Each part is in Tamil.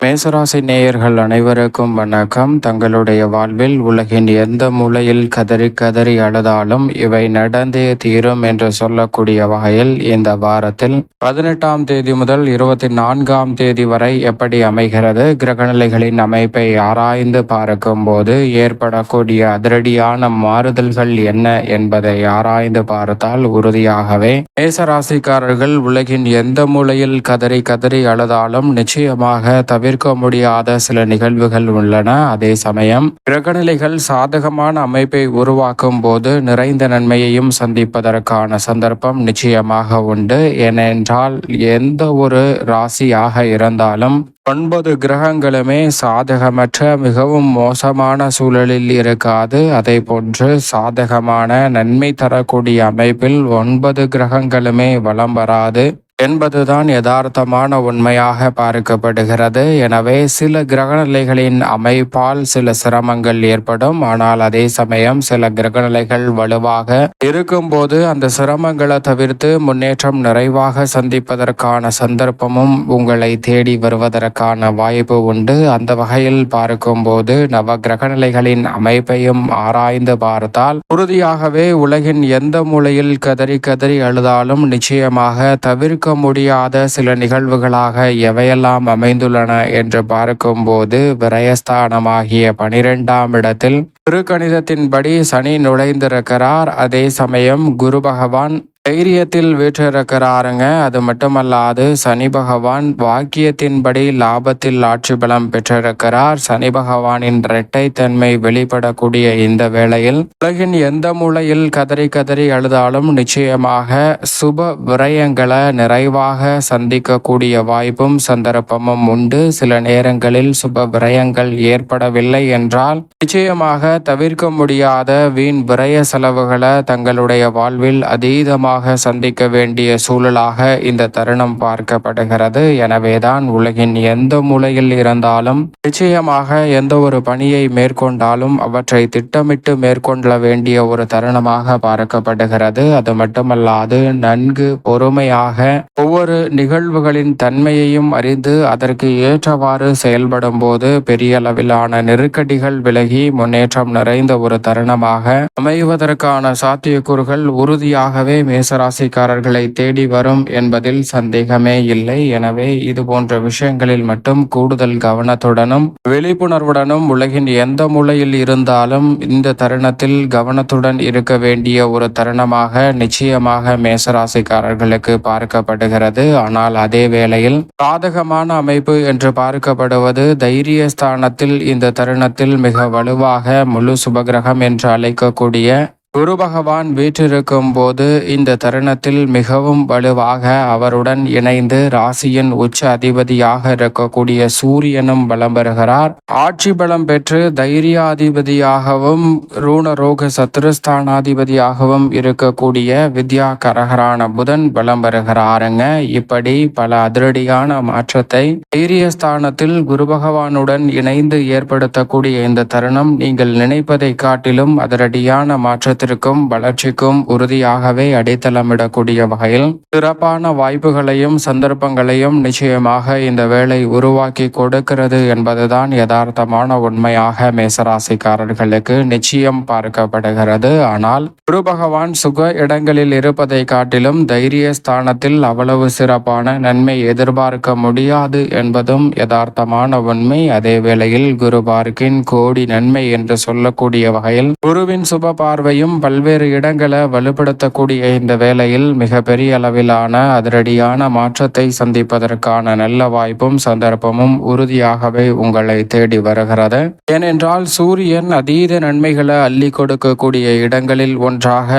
மேசராசி நேயர்கள் அனைவருக்கும் வணக்கம். தங்களுடைய வாழ்வில் உலகின் எந்த மூலையில் கதறி கதறி அழுதாலும் இவை நடந்தே தீரும் என்று சொல்லக்கூடிய வகையில் இந்த வாரத்தில் பதினெட்டாம் தேதி முதல் இருபத்தி நான்காம் தேதி வரை எப்படி அமைகிறது கிரகநிலைகளின் அமைப்பை ஆராய்ந்து பார்க்கும் போது ஏற்படக்கூடிய அதிரடியான மாறுதல்கள் என்ன என்பதை ஆராய்ந்து பார்த்தால் உறுதியாகவே மேசராசிக்காரர்கள் உலகின் எந்த மூலையில் கதறி கதறி அழுதாலும் நிச்சயமாக தவிர தவிர்க்க முடியாத சில நிகழ்வுகள் உள்ளன. அதே சமயம் கிரகநிலைகள் சாதகமான அமைப்பை உருவாக்கும் போது நிறைந்த நன்மையையும் சந்திப்பதற்கான சந்தர்ப்பம் நிச்சயமாக உண்டு. ஏனென்றால் எந்த ஒரு ராசியாக இருந்தாலும் ஒன்பது கிரகங்களுமே சாதகமற்ற மிகவும் மோசமான சூழலில் இருக்காது. அதே போன்று சாதகமான நன்மை தரக்கூடிய அமைப்பில் ஒன்பது கிரகங்களுமே வலம் வராது. என்பதுதான் யதார்த்தமான உண்மையாக பார்க்கப்படுகிறது. எனவே சில கிரகநிலைகளின் அமைப்பால் சில சிரமங்கள் ஏற்படும். ஆனால் அதே சமயம் சில கிரகநிலைகள் வலுவாக இருக்கும்போது அந்த சிரமங்களை தவிர்த்து முன்னேற்றம் நிறைவாக சந்திப்பதற்கான சந்தர்ப்பமும் உங்களை தேடி வருவதற்கான வாய்ப்பு உண்டு. அந்த வகையில் பார்க்கும்போது நவ கிரகநிலைகளின் அமைப்பையும் ஆராய்ந்து பார்த்தால் உறுதியாகவே உலகின் எந்த மூலையில் கதறி கதறி அழுதாலும் நிச்சயமாக தவிர்க்க முடியாத சில நிகழ்வுகளாக எவையெல்லாம் அமைந்துள்ளன என்று பார்க்கும்போது விரயஸ்தானமாகிய பனிரெண்டாம் இடத்தில் திருக்கணிதத்தின்படி சனி நுழைந்திருக்கிறார். அதே சமயம் குரு பகவான் தைரியத்தில் வீற்றிருக்கிறாருங்க. அது மட்டுமல்லாது சனி பகவான் வாக்கியத்தின்படி லாபத்தில் ஆட்சி பலம் பெற்றிருக்கிறார். சனி பகவானின் இரட்டை தன்மை வெளிப்படக்கூடிய இந்த வேளையில் உலகின் எந்த மூலையில் கதறி கதறி அழுதாலும் நிச்சயமாக சுப விரயங்களை நிறைவாக சந்திக்கக்கூடிய வாய்ப்பும் சந்தர்ப்பமும் உண்டு. சில நேரங்களில் சுப விரயங்கள் ஏற்படவில்லை என்றால் நிச்சயமாக தவிர்க்க முடியாத வீண் விரய செலவுகளை தங்களுடைய வாழ்வில் அதீதமாக சந்திக்க வேண்டிய சூழலாக இந்த தருணம் பார்க்கப்படுகிறது. எனவேதான் உலகின் எந்த மூலையில் இருந்தாலும் நிச்சயமாக எந்த ஒரு பணியை மேற்கொண்டாலும் அவற்றை திட்டமிட்டு மேற்கொள்ள வேண்டிய ஒரு தருணமாக பார்க்கப்படுகிறது. அது மட்டுமல்லாது நன்கு பொறுமையாக ஒவ்வொரு நிகழ்வுகளின் தன்மையையும் அறிந்து அதற்கு ஏற்றவாறு செயல்படும் போது பெரிய அளவிலான நெருக்கடிகள் விலகி முன்னேற்றம் நிறைந்த ஒரு தருணமாக அமைவதற்கான சாத்தியக்கூறுகள் உறுதியாகவே மேசராசிக்காரர்களை தேடி வரும் என்பதில் சந்தேகமே இல்லை. எனவே இது போன்ற விஷயங்களில் மட்டும் கூடுதல் கவனத்துடனும் விழிப்புணர்வுடனும் உலகின் எந்த மூலையில் இருந்தாலும் இந்த தருணத்தில் கவனத்துடன் இருக்க வேண்டிய ஒரு தருணமாக நிச்சயமாக மேசராசிக்காரர்களுக்கு பார்க்கப்படுகிறது. ஆனால் அதே வேளையில் சாதகமான அமைப்பு என்று பார்க்கப்படுவது தைரிய ஸ்தானத்தில் இந்த தருணத்தில் மிக வலுவாக முழு சுபகிரகம் என்று அழைக்கக்கூடிய குரு பகவான் வீற்றிருக்கும் போது இந்த தருணத்தில் மிகவும் வலுவாக அவருடன் இணைந்து ராசியின் உச்ச அதிபதியாக இருக்கக்கூடிய சூரியனும் பலம் பெறுகிறார் ஆட்சி பலம் பெற்று தைரியாதிபதியாகவும் ரூணரோக சத்ருஸ்தானாதிபதியாகவும் இருக்கக்கூடிய வித்யா கரகரான புதன் பலம் பெறுகிறாருங்க இப்படி பல அதிரடியான மாற்றத்தை தைரியஸ்தானத்தில் குரு பகவானுடன் இணைந்து ஏற்படுத்தக்கூடிய இந்த தருணம் நீங்கள் நினைப்பதை காட்டிலும் அதிரடியான மாற்றத்தை முன்னேற்றத்திற்கும் வளர்ச்சிக்கும் உறுதியாகவே அடித்தளமிடக்கூடிய வகையில் சிறப்பான வாய்ப்புகளையும் சந்தர்ப்பங்களையும் நிச்சயமாக இந்த வேலை உருவாக்கி கொடுக்கிறது என்பதுதான் யதார்த்தமான உண்மையாக மேசராசிக்காரர்களுக்கு நிச்சயம் பார்க்கப்படுகிறது. ஆனால் குரு பகவான் சுக இடங்களில் இருப்பதை காட்டிலும் தைரிய ஸ்தானத்தில் அவ்வளவு சிறப்பான நன்மை எதிர்பார்க்க முடியாது என்பதும் யதார்த்தமான உண்மை. அதே வேளையில் குரு பார்க்கின் கோடி நன்மை என்று சொல்லக்கூடிய வகையில் குருவின் சுப பார்வையும் மேலும் பல்வேறு இடங்களை வலுப்படுத்தக்கூடிய இந்த வேளையில் மிக பெரிய அளவிலான அதிரடியான மாற்றத்தை சந்திப்பதற்கான நல்ல வாய்ப்பும் சந்தர்ப்பமும் உறுதியாகவே உங்களை தேடி வருகிறது. ஏனென்றால் சூரியன் அதீத நன்மைகளை அள்ளி கொடுக்கக்கூடிய இடங்களில் ஒன்றாக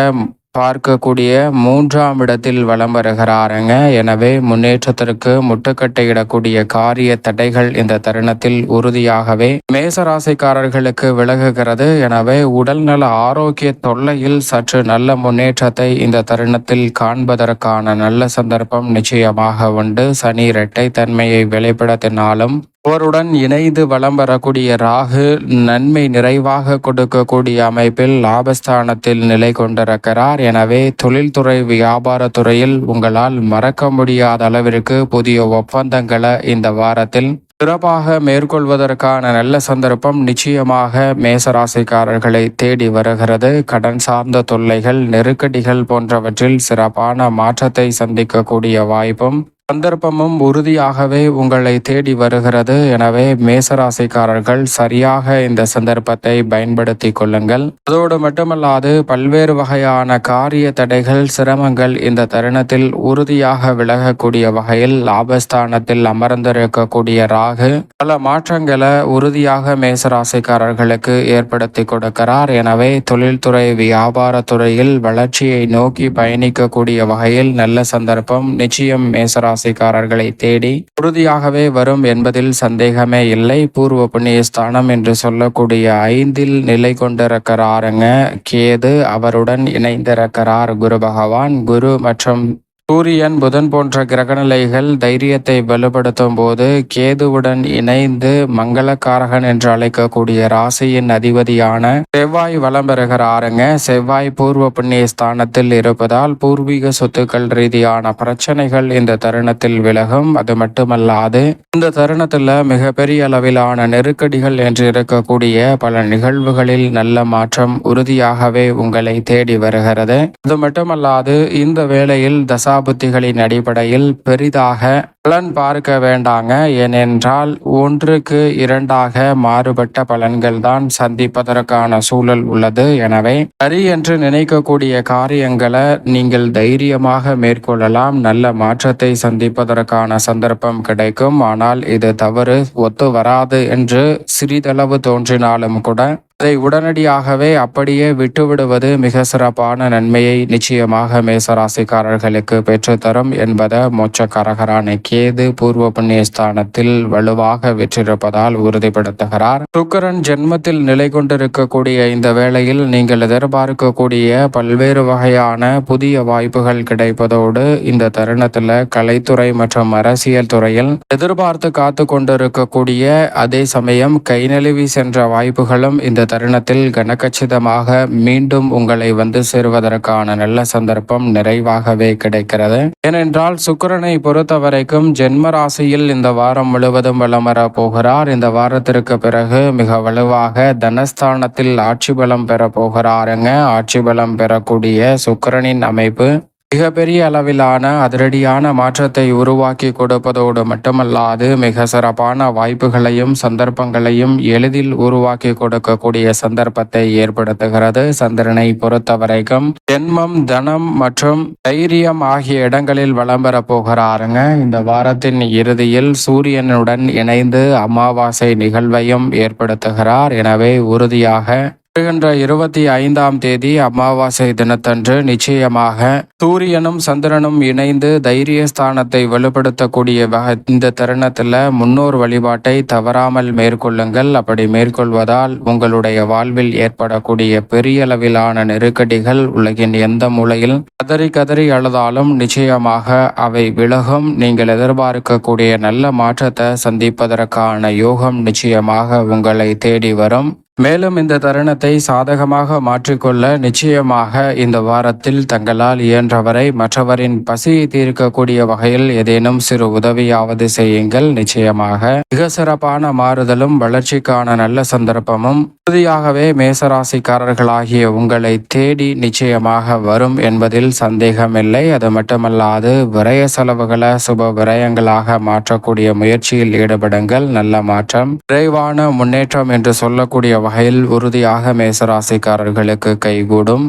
பார்க்கக்கூடிய மூன்றாம் இடத்தில் வலம் வருகிறாருங்க. எனவே முன்னேற்றத்திற்கு முட்டுக்கட்டையிடக்கூடிய காரிய தடைகள் இந்த தருணத்தில் உறுதியாகவே மேசராசிக்காரர்களுக்கு விலகுகிறது. எனவே உடல்நல ஆரோக்கிய தொல்லையில் சற்று நல்ல முன்னேற்றத்தை இந்த தருணத்தில் காண்பதற்கான நல்ல சந்தர்ப்பம் நிச்சயமாக உண்டு. சனி இரட்டை தன்மையை வெளிப்படுத்தினாலும் அவருடன் இணைந்து வலம் வரக்கூடிய ராகு நன்மை நிறைவாக கொடுக்கக்கூடிய அமைப்பில் லாபஸ்தானத்தில் நிலை கொண்டிருக்கிறார். எனவே தொழில்துறை வியாபாரத்துறையில் உங்களால் மறக்க முடியாத அளவிற்கு புதிய ஒப்பந்தங்களை இந்த வாரத்தில் சிறப்பாக மேற்கொள்வதற்கான நல்ல சந்தர்ப்பம் நிச்சயமாக மேசராசிக்காரர்களை தேடி வருகிறது. கடன் சார்ந்த தொல்லைகள் நெருக்கடிகள் போன்றவற்றில் சிறப்பான மாற்றத்தை சந்திக்கக்கூடிய வாய்ப்பும் சந்தர்ப்பமும் உறுதியாகவே உங்களை தேடி வருகிறது. எனவே மேசராசிக்காரர்கள் சரியாக இந்த சந்தர்ப்பத்தை பயன்படுத்தி கொள்ளுங்கள். அதோடு மட்டுமல்லாது பல்வேறு வகையான காரிய தடைகள் சிரமங்கள் இந்த தருணத்தில் உறுதியாக விலகக்கூடிய வகையில் லாபஸ்தானத்தில் அமர்ந்திருக்கக்கூடிய ராகு பல மாற்றங்களை உறுதியாக மேசராசிக்காரர்களுக்கு ஏற்படுத்தி கொடுக்கிறார். எனவே தொழில்துறை வியாபாரத்துறையில் வளர்ச்சியை நோக்கி பயணிக்கக்கூடிய வகையில் நல்ல சந்தர்ப்பம் நிச்சயம் மேசராசி ராசிக்காரர்களை தேடி உறுதியாகவே வரும் என்பதில் சந்தேகமே இல்லை. பூர்வ புண்ணிய ஸ்தானம் என்று சொல்லக்கூடிய ஐந்தில் நிலை கொண்டிருக்கிறாருங்க. கேது அவருடன் இணைந்திருக்கிறார் குரு பகவான். குரு மற்றும் சூரியன் புதன் போன்ற கிரகநிலைகள் தைரியத்தை வலுப்படுத்தும் போது கேதுவுடன் இணைந்து மங்களக்காரகன் என்று அழைக்கக்கூடிய ராசியின் அதிபதியான செவ்வாய் வலம் பெறுகிறாருங்க செவ்வாய் பூர்வ புண்ணிய ஸ்தானத்தில் இருப்பதால் பூர்வீக சொத்துக்கள் ரீதியான பிரச்சனைகள் இந்த தருணத்தில் விலகும். அது மட்டுமல்லாது இந்த தருணத்தில் மிகப்பெரிய அளவிலான நெருக்கடிகள் என்று இருக்கக்கூடிய பல நிகழ்வுகளில் நல்ல மாற்றம் உறுதியாகவே உங்களை தேடி வருகிறது. அது மட்டுமல்லாது இந்த வேளையில் தசா புத்திகளின் அடிப்படையில் பெரிதாக பலன் பார்க்க வேண்டாங்க. ஏனென்றால் ஒன்றுக்கு இரண்டாக மாறுபட்ட பலன்கள் தான் சந்திப்பதற்கான சூழல் உள்ளது. எனவே சரி என்று நினைக்கக்கூடிய காரியங்களை நீங்கள் தைரியமாக மேற்கொள்ளலாம். நல்ல மாற்றத்தை சந்திப்பதற்கான சந்தர்ப்பம் கிடைக்கும். ஆனால் இது தவறு ஒத்து வராது என்று சிறிதளவு தோன்றினாலும் கூட அதை உடனடியாகவே அப்படியே விட்டுவிடுவது மிக சிறப்பான நன்மையை நிச்சயமாக மேசராசிக்காரர்களுக்கு பெற்றுத்தரும் என்பதை மொச்சக்காரகரான கேது பூர்வ புண்ணியஸ்தானத்தில் வலுவாக வெற்றிருப்பதால் உறுதிப்படுத்துகிறார். சுக்கரன் ஜென்மத்தில் நிலை கொண்டிருக்கக்கூடிய இந்த வேளையில் நீங்கள் எதிர்பார்க்கக்கூடிய பல்வேறு வகையான புதிய வாய்ப்புகள் கிடைப்பதோடு இந்த தருணத்தில் கலைத்துறை மற்றும் அரசியல் துறையில் எதிர்பார்த்து காத்து கொண்டிருக்கக்கூடிய அதே சமயம் கைநழுவி சென்ற வாய்ப்புகளும் இந்த தருணத்தில் கனகச்சிதமாக மீண்டும் உங்களை வந்து சேருவதற்கான நல்ல சந்தர்ப்பம் நிறைவாகவே கிடைக்கிறது. ஏனென்றால் சுக்கரனை பொறுத்த வரைக்கும் ஜென்ம ராசியில் இந்த வாரம் முழுவதும் வலம் வர போகிறார். இந்த வாரத்திற்கு பிறகு மிக வலுவாக தனஸ்தானத்தில் ஆட்சி பலம் பெற போகிறாருங்க. ஆட்சி பலம் பெறக்கூடிய சுக்கரனின் அமைப்பு மிகப்பெரிய அளவிலான அதிரடியான மாற்றத்தை உருவாக்கி கொடுப்பதோடு மட்டுமல்லாது மிக சிறப்பான வாய்ப்புகளையும் சந்தர்ப்பங்களையும் எளிதில் உருவாக்கி கொடுக்கக்கூடிய சந்தர்ப்பத்தை ஏற்படுத்துகிறது. சந்திரனை பொறுத்தவரைக்கும் தென்மம் ஜென்மம் தனம் மற்றும் தைரியம் ஆகிய இடங்களில் வளம் பெற போகிறாருங்க. இந்த வாரத்தின் இறுதியில் சூரியனுடன் இணைந்து அமாவாசை நிகழ்வையும் ஏற்படுத்துகிறார். எனவே உறுதியாக வருகின்ற இருபத்தி ஐந்தாம் தேதி அமாவாசை தினத்தன்று நிச்சயமாக சூரியனும் சந்திரனும் இணைந்து தைரியஸ்தானத்தை வலுப்படுத்தக்கூடிய இந்த தருணத்தில் முன்னோர் வழிபாட்டை தவறாமல் மேற்கொள்ளுங்கள். அப்படி மேற்கொள்வதால் உங்களுடைய வாழ்வில் ஏற்படக்கூடிய பெரிய அளவிலான நெருக்கடிகள் உலகின் எந்த மூலையில் கதறி கதறி அழுதாலும் நிச்சயமாக அவை விலகும். நீங்கள் எதிர்பார்க்கக்கூடிய நல்ல மாற்றத்தை சந்திப்பதற்கான யோகம் நிச்சயமாக உங்களை தேடி வரும். மேலும் இந்த தருணத்தை சாதகமாக மாற்றிக்கொள்ள நிச்சயமாக இந்த வாரத்தில் தங்களால் இயன்றவரை மற்றவரின் பசியை தீர்க்கக்கூடிய வகையில் ஏதேனும் சிறு உதவியாவது செய்யுங்கள். நிச்சயமாக மிக சிறப்பான மாறுதலும் வளர்ச்சிக்கான நல்ல சந்தர்ப்பமும் உறுதியாகவே மேசராசிக்காரர்களாகிய உங்களை தேடி நிச்சயமாக வரும் என்பதில் சந்தேகமில்லை. அது மட்டுமல்லாது விரய செலவுகளை சுப விரயங்களாக மாற்றக்கூடிய முயற்சியில் ஈடுபடுங்கள். நல்ல மாற்றம் விரைவான முன்னேற்றம் என்று சொல்லக்கூடிய வகையில் உறுதியாக மேசராசிக்காரர்களுக்கு கைகூடும்.